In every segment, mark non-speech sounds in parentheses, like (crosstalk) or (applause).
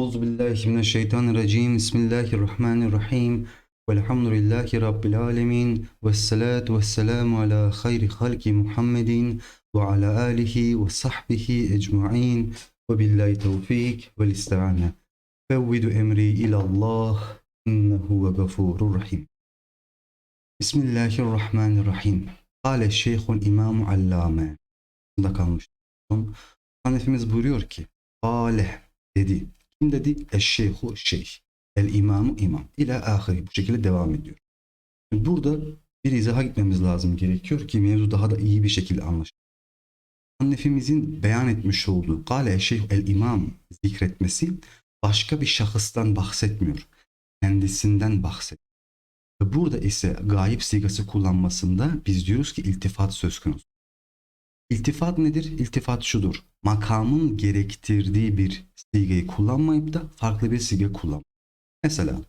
Euzu billahi mineşşeytanirracim. Bismillahirrahmanirrahim. Velhamdülillahi rabbil alamin. Ves salatu vesselamu ala hayri halki Muhammedin ve ala alihi ve sahbihi ecmaîn. Ve billahi tevfik ve isti'ane. Fevvidu emri ila Allah. İnnehu ve gafurur rahim. Bismillahirrahmanirrahim. Kale şeyhul imamu allame. Bunda kalmış. Hanefimiz buyuruyor ki Kale dedi. Kim dedi? Eşşeyhu şeyh. El imamu imam. İla ahiri. Bu şekilde devam ediyor. Burada bir izaha gitmemiz lazım gerekiyor ki mevzu daha da iyi bir şekilde anlaşılır. Hanefimizin beyan etmiş olduğu Kale eşşeyhu el imam zikretmesi başka bir şahıstan bahsetmiyor. Kendisinden bahsediyor. Burada ise gayip sigası kullanmasında biz diyoruz ki iltifat söz konusu. İltifat nedir? İltifat şudur. Makamın gerektirdiği bir sigeyi kullanmayıp da farklı bir sige kullan. Mesela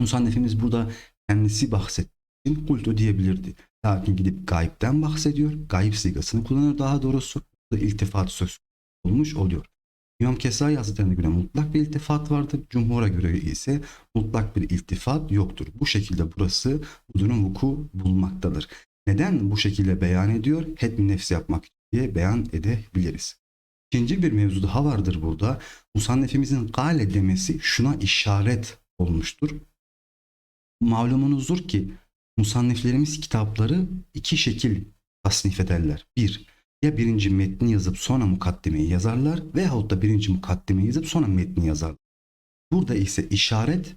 Musannefimiz burada kendisi bahsettiği kultu diyebilirdi. Lakin gidip gayipten bahsediyor. Gayip sigasını kullanıyor daha doğrusu. Burada iltifat söz olmuş oluyor. İmam Kesai Hazretleri'ne göre mutlak bir iltifat vardır. Cumhur'a göre ise mutlak bir iltifat yoktur. Bu şekilde burası bu durum vuku bulmaktadır. Neden bu şekilde beyan ediyor? Hetmi nefsi yapmak diye beyan edebiliriz. İkinci bir mevzu daha vardır burada. Musannefimizin gale demesi şuna işaret olmuştur. Malumunuzdur ki musanniflerimiz kitapları iki şekil tasnif ederler. Bir, ya birinci metni yazıp sonra mukaddimeyi yazarlar veyahut da birinci mukaddimeyi yazıp sonra metni yazarlar. Burada ise işaret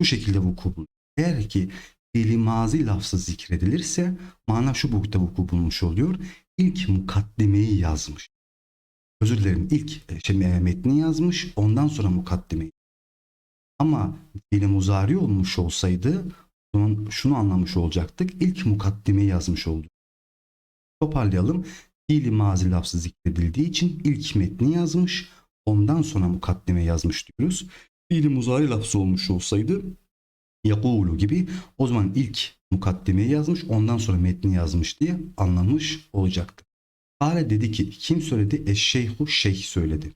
bu şekilde vuku bulur. Eğer ki fiili mazi lafzı zikredilirse mana şu bukta vuku bulmuş oluyor. İlk mukaddimeyi yazmış. Özür dilerim ilk şey, metni yazmış ondan sonra mukaddimeyi. Ama fiili muzari olmuş olsaydı zaman şunu anlamış olacaktık. İlk mukaddimeyi yazmış oldu. Toparlayalım. Fiili mazi lafzı zikredildiği için ilk metni yazmış ondan sonra mukaddime yazmış diyoruz. Fiili muzari lafzı olmuş olsaydı yakulu gibi o zaman ilk mukaddimeyi yazmış ondan sonra metni yazmış diye anlamış olacaktı. Kale dedi ki kim söyledi? Eşşeyhu şeyh söyledi.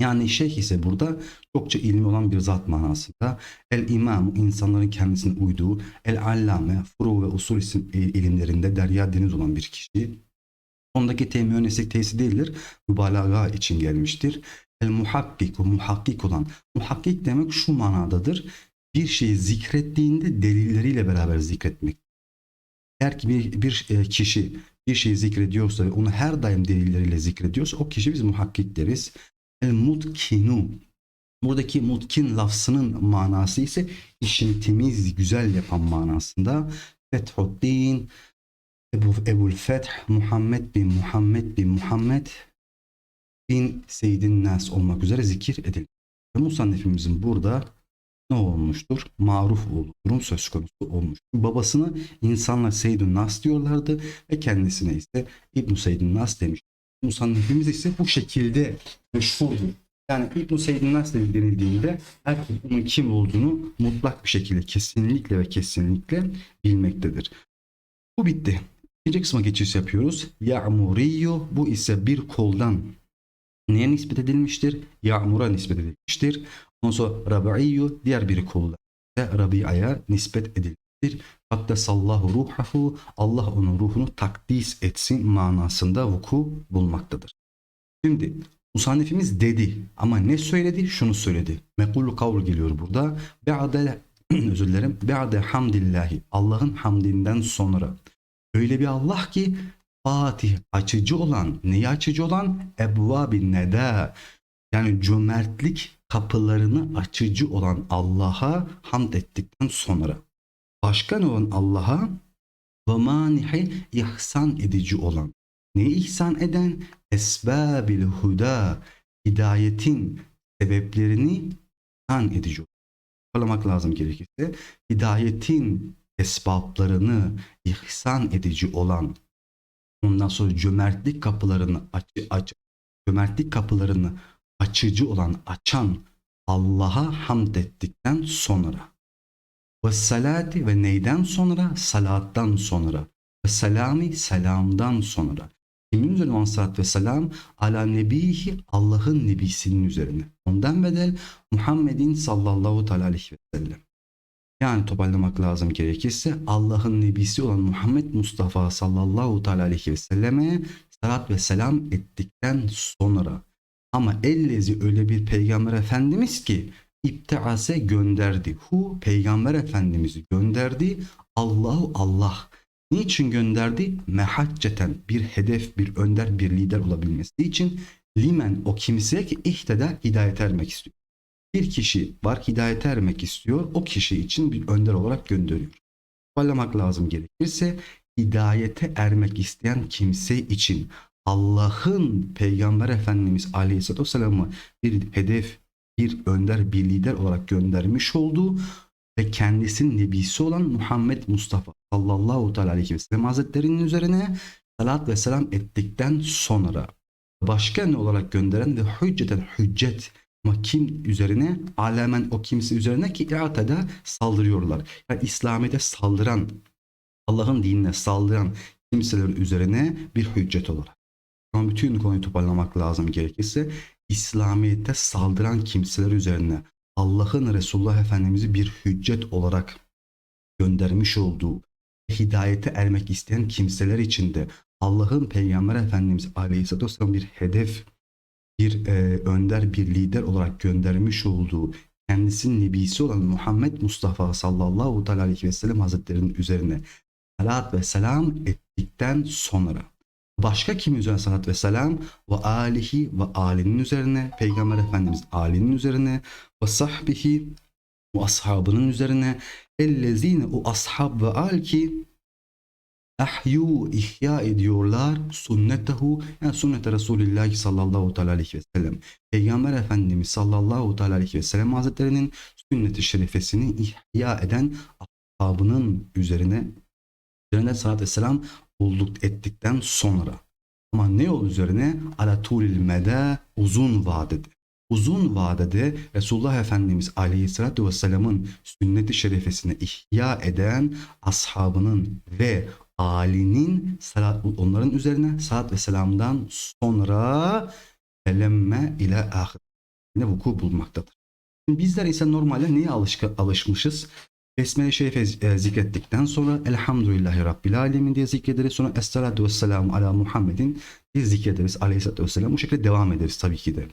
Yani şeyh ise burada çokça ilmi olan bir zat manasında. El imam insanların kendisine uyduğu el allame furu ve usul isim ilimlerinde derya deniz olan bir kişi. Ondaki temi nesik teysi değildir. Mübalağa için gelmiştir. El muhakkik, muhakkik olan. Muhakkik demek şu manadadır bir şeyi zikrettiğinde delilleriyle beraber zikretmek. Eğer ki bir, bir kişi bir şeyi zikrediyorsa ve onu her daim delilleriyle zikrediyorsa o kişi biz muhakkik deriz. El mutkinu. Buradaki mutkin lafzının manası ise işini temiz, güzel yapan manasında. Fethuddin, Ebu, Ebul Feth, Muhammed bin Muhammed bin Muhammed bin Seyyidin Nas olmak üzere zikir edilir. Musannefimizin burada ne olmuştur? Maruf olduğu durum söz konusu olmuş. Babasını insanlar Seyyidun Nas diyorlardı ve kendisine ise İbn Seyyidun Nas demiş. Musannefimiz ise bu şekilde meşhurdur. Yani İbn Seyyidun Nas denildiğinde herkes onun kim olduğunu mutlak bir şekilde kesinlikle ve kesinlikle bilmektedir. Bu bitti. İkinci kısma geçiş yapıyoruz. Ya'muriyyu bu ise bir koldan neye nispet edilmiştir? Ya'mur'a nispet edilmiştir. Ondan sonra Rabi'yu diğer bir kolla Rabi'aya nispet edilmiştir. Hatta sallahu ruhahu Allah onun ruhunu takdis etsin manasında vuku bulmaktadır. Şimdi Musannefimiz dedi ama ne söyledi? Şunu söyledi. Mekullu kavl geliyor burada. Be'ade (clears throat) özür dilerim. Be'ade hamdillahi. Allah'ın hamdinden sonra. Öyle bir Allah ki Fatih açıcı olan, neyi açıcı olan? Ebvabi neda. Yani cömertlik kapılarını açıcı olan Allah'a hamd ettikten sonra başka ne olan Allah'a ve manihi ihsan edici olan ne ihsan eden esbabil huda hidayetin sebeplerini ihsan edici olan. Hatırlamak lazım gerekirse hidayetin esbablarını ihsan edici olan ondan sonra cömertlik kapılarını açı, aç, cömertlik kapılarını açıcı olan, açan Allah'a hamd ettikten sonra ve salati ve neyden sonra? Salattan sonra ve selami selamdan sonra Kimin üzerine salat ve selam? Ala nebihi Allah'ın nebisinin üzerine. Ondan bedel Muhammedin sallallahu teala aleyhi ve sellem. Yani toparlamak lazım gerekirse Allah'ın nebisi olan Muhammed Mustafa sallallahu teala aleyhi ve selleme salat ve selam ettikten sonra ama ellezi öyle bir peygamber efendimiz ki iptiase gönderdi. Hu peygamber efendimizi gönderdi. Allahu Allah. Niçin gönderdi? Mehacceten bir hedef, bir önder, bir lider olabilmesi için limen o kimseye ki ihtede hidayete ermek istiyor. Bir kişi var hidayete ermek istiyor. O kişi için bir önder olarak gönderiyor. Toparlamak lazım gerekirse hidayete ermek isteyen kimse için Allah'ın Peygamber Efendimiz Aleyhisselatü Vesselam'ı bir hedef, bir önder, bir lider olarak göndermiş olduğu ve kendisinin nebisi olan Muhammed Mustafa sallallahu teala aleyhi ve sellem hazretlerinin üzerine salat ve selam ettikten sonra başka ne olarak gönderen ve hücceten hüccet ama kim üzerine? Alemen o kimse üzerine ki i'tada saldırıyorlar. Yani İslamiyet'e saldıran, Allah'ın dinine saldıran kimseler üzerine bir hüccet olarak. Ama bütün konuyu toparlamak lazım gerekirse İslamiyet'e saldıran kimseler üzerine Allah'ın Resulullah Efendimiz'i bir hüccet olarak göndermiş olduğu hidayete ermek isteyen kimseler için de Allah'ın Peygamber Efendimiz Aleyhisselatü Vesselam bir hedef, bir e, önder, bir lider olarak göndermiş olduğu kendisinin nebisi olan Muhammed Mustafa sallallahu aleyhi ve sellem hazretlerinin üzerine salat ve selam ettikten sonra başka kim üzerine salat ve selam? Ve alihi ve alinin üzerine Peygamber Efendimiz alinin üzerine ve sahbihi ve ashabının üzerine. Ellezine o ashab ve al ki ahyu ihya ediyorlar sünnetehu yani sünnete Resulullah sallallahu aleyhi ve sellem. Peygamber Efendimiz sallallahu aleyhi ve sellem hazretlerinin sünnet-i şerifesini ihya eden ashabının üzerine üzerine salat ve olduk ettikten sonra ama ne yol üzerine ala tulil meda uzun vadede uzun vadede Resulullah Efendimiz Aleyhisselatü Vesselam'ın sünnet-i şerifesini ihya eden ashabının ve alinin salat, onların üzerine salat ve selamdan sonra elemme ile ahirine vuku bulmaktadır. Bizler ise normalde neye alışmışız? Besmele-i Şerife e, zikrettikten sonra Elhamdülillahi Rabbil Alemin diye zikrederiz. Sonra Esselatu Vesselamu Ala Muhammedin diye zikrederiz. Aleyhisselatü Vesselam. Bu şekilde devam ederiz tabii ki de.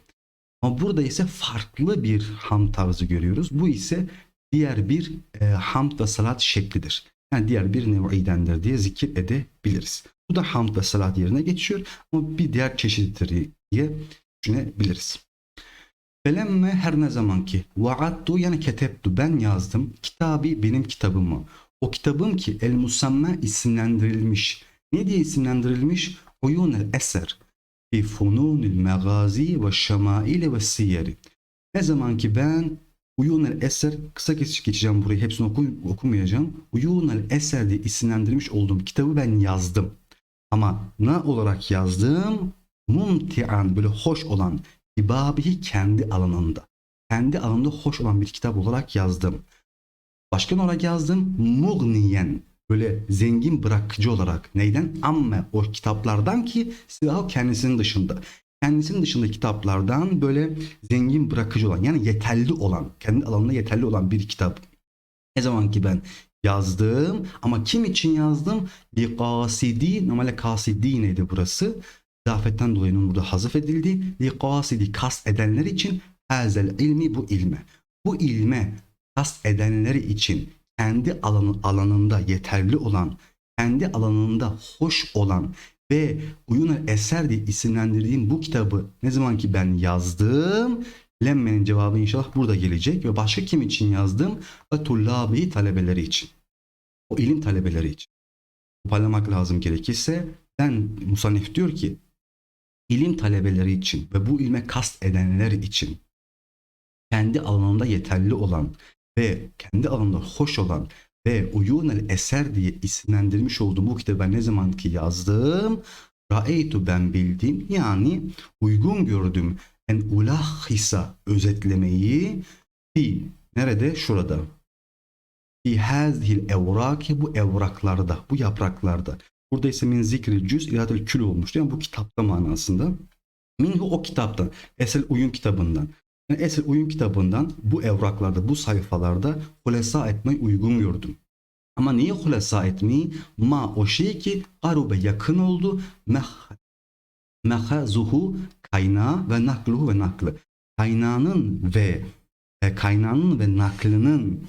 Ama burada ise farklı bir ham tarzı görüyoruz. Bu ise diğer bir e, hamd ve salat şeklidir. Yani diğer bir nev'idendir diye zikir edebiliriz. Bu da hamd ve salat yerine geçiyor ama bir diğer çeşididir diye düşünebiliriz. Felemme her ne zaman ki vaattu yani ketebtu ben yazdım kitabi benim kitabımı. O kitabım ki el musamme isimlendirilmiş. Ne diye isimlendirilmiş? Uyun el eser fi fununil megazi ve şemaili ve siyeri. Ne zaman ki ben Uyun el Eser kısa geçeceğim burayı hepsini oku, okumayacağım. Uyun el Eser diye isimlendirmiş olduğum kitabı ben yazdım. Ama ne olarak yazdım? Mumtian böyle hoş olan ibabihi kendi alanında. Kendi alanında hoş olan bir kitap olarak yazdım. Başka ne olarak yazdım? Mugniyen böyle zengin bırakıcı olarak neyden? Amme o kitaplardan ki silahı kendisinin dışında kendisinin dışında kitaplardan böyle zengin bırakıcı olan yani yeterli olan kendi alanında yeterli olan bir kitap. Ne zaman ki ben yazdım ama kim için yazdım? Bir kasidi normalde kasidi neydi burası? İzafetten dolayı onun burada hazıf edildi. Li kasidi kast edenler için hazel ilmi bu ilme. Bu ilme kast edenler için kendi alanı, alanında yeterli olan, kendi alanında hoş olan ve Uyun Eser diye isimlendirdiğim bu kitabı ne zaman ki ben yazdım Lemme'nin cevabı inşallah burada gelecek ve başka kim için yazdım? Atullabi talebeleri için. O ilim talebeleri için. Toparlamak lazım gerekirse ben Musannif diyor ki ilim talebeleri için ve bu ilme kast edenler için kendi alanında yeterli olan ve kendi alanında hoş olan ve Uyunel Eser diye isimlendirmiş olduğum bu kitabı ben ne zaman ki yazdım Ra'eytu ben bildim yani uygun gördüm. En ulahhisa özetlemeyi fi nerede? Şurada. Fi hazhil evraki bu evraklarda bu yapraklarda Burada ise min zikril cüz iradel kül olmuştu. Yani bu kitapta manasında. Minhu o kitaptan. Esel Uyun kitabından. Yani Esel Uyun kitabından bu evraklarda, bu sayfalarda hulesa etmeyi uygun gördüm. Ama niye hulesa etmeyi? Ma o şey ki garube yakın oldu. Meh, mehazuhu kaynağı ve nakluhu ve naklı. Kaynağının ve e, kaynağının ve naklının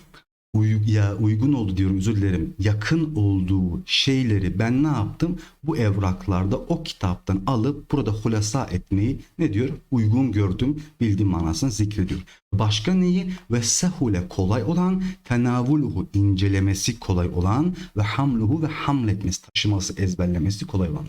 uy- ya uygun oldu diyorum özür dilerim. Yakın olduğu şeyleri ben ne yaptım? Bu evraklarda o kitaptan alıp burada hulasa etmeyi ne diyor? Uygun gördüm. Bildiğim manasını zikrediyor. Başka neyi? Ve sehule kolay olan, tenavuluhu incelemesi kolay olan ve hamluhu ve hamletmesi, taşıması, ezberlemesi kolay olan.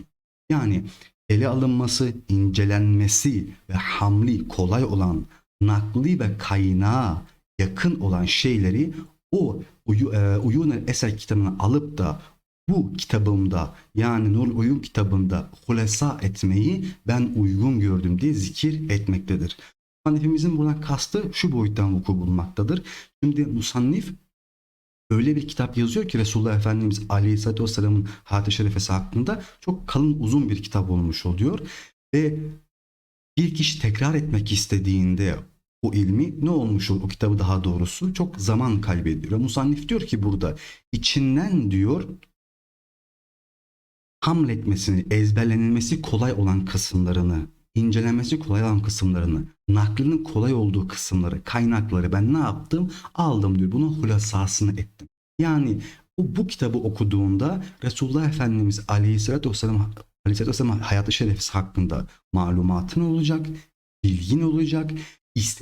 Yani ele alınması, incelenmesi ve hamli kolay olan, nakli ve kaynağa yakın olan şeyleri o e, Uyun Eser kitabını alıp da bu kitabımda yani Nur Uyun kitabında hulesa etmeyi ben uygun gördüm diye zikir etmektedir. Musannifimizin buradan kastı şu boyuttan vuku bulmaktadır. Şimdi Musannif öyle bir kitap yazıyor ki Resulullah Efendimiz Aleyhisselatü Vesselam'ın hayatı şerefesi hakkında çok kalın uzun bir kitap olmuş oluyor. Ve bir kişi tekrar etmek istediğinde o ilmi ne olmuş olur o kitabı daha doğrusu çok zaman kaybediyor. Ve Musannif diyor ki burada içinden diyor hamletmesini, ezberlenilmesi kolay olan kısımlarını, incelenmesi kolay olan kısımlarını, naklinin kolay olduğu kısımları, kaynakları ben ne yaptım? Aldım diyor. Bunun hulasasını ettim. Yani o bu kitabı okuduğunda Resulullah Efendimiz Aleyhisselatü Vesselam Aleyhisselatü Vesselam hayatı şerefsi hakkında malumatın olacak, bilgin olacak.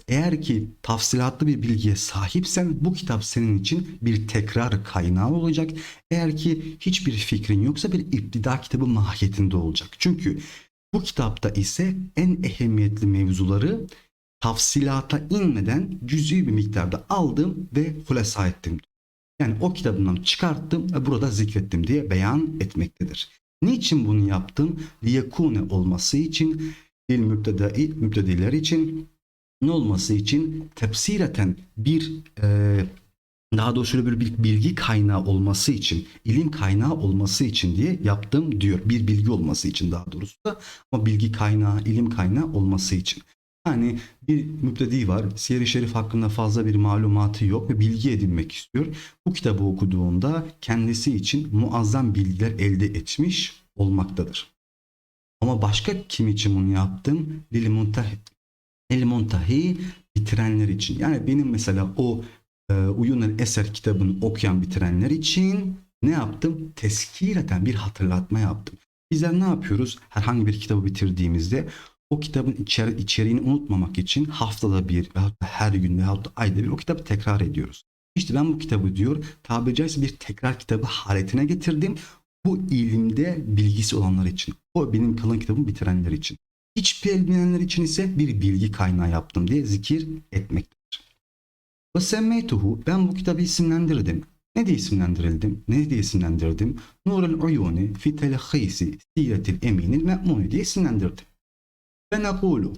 Eğer ki tafsilatlı bir bilgiye sahipsen bu kitap senin için bir tekrar kaynağı olacak. Eğer ki hiçbir fikrin yoksa bir iptida kitabı mahiyetinde olacak. Çünkü bu kitapta ise en ehemmiyetli mevzuları tafsilata inmeden cüz'i bir miktarda aldım ve hulasa ettim. Yani o kitabından çıkarttım ve burada zikrettim diye beyan etmektedir. Niçin bunu yaptım? Liyekune olması için, il mübtedai, mübtediler için, ne olması için? Tefsireten bir e, daha doğrusu bir bilgi kaynağı olması için, ilim kaynağı olması için diye yaptım diyor. Bir bilgi olması için daha doğrusu da ama bilgi kaynağı, ilim kaynağı olması için. Yani bir müptedi var, Siyer-i Şerif hakkında fazla bir malumatı yok ve bilgi edinmek istiyor. Bu kitabı okuduğunda kendisi için muazzam bilgiler elde etmiş olmaktadır. Ama başka kim için bunu yaptım? Lil el muntahi bitirenler için. Yani benim mesela o e, Uyun Eser kitabını okuyan bitirenler için ne yaptım? Teskireten bir hatırlatma yaptım. Bizler ne yapıyoruz? Herhangi bir kitabı bitirdiğimizde o kitabın içer, içeriğini unutmamak için haftada bir veyahut da her gün veyahut da ayda bir o kitabı tekrar ediyoruz. İşte ben bu kitabı diyor tabiri caizse bir tekrar kitabı haletine getirdim. Bu ilimde bilgisi olanlar için. O benim kalın kitabımı bitirenler için. Hiç bilmeyenler için ise bir bilgi kaynağı yaptım diye zikir etmektedir. Ve semmeytuhu ben bu kitabı isimlendirdim. Ne diye isimlendirildim? Ne diye isimlendirdim? Nurul uyuni fi telahhisi siretil eminil me'muni diye isimlendirdim. Ve nekulu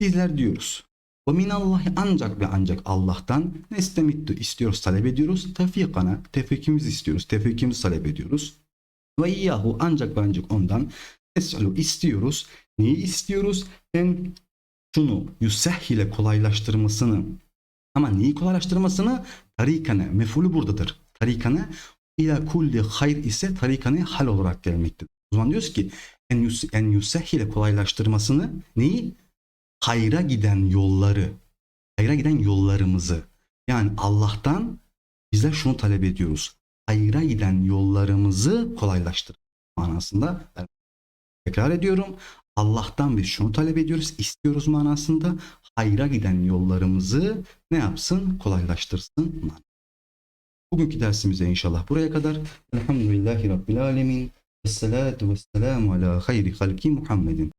bizler diyoruz. Ve minallahi ancak ve ancak Allah'tan nestemittu istiyoruz, talep ediyoruz. Tevfikana, tevfikimizi istiyoruz, tevfikimizi talep ediyoruz. Ve iyyahu ancak ve ancak ondan nes'alu istiyoruz. Neyi istiyoruz? Hem şunu yusehhile kolaylaştırmasını ama neyi kolaylaştırmasını? Tarikane, mefulü buradadır. Tarikane ila kulli hayr ise tarikane hal olarak gelmektedir. O zaman diyoruz ki en, yus en yusehhile kolaylaştırmasını neyi? Hayra giden yolları, hayra giden yollarımızı. Yani Allah'tan bizler şunu talep ediyoruz. Hayra giden yollarımızı kolaylaştır manasında. Tekrar ediyorum. Allah'tan biz şunu talep ediyoruz, istiyoruz manasında. Hayra giden yollarımızı ne yapsın? Kolaylaştırsın. Bugünkü dersimize inşallah buraya kadar. Elhamdülillahi Rabbil Alemin. Vessalatu vesselamu ala hayri halki Muhammedin.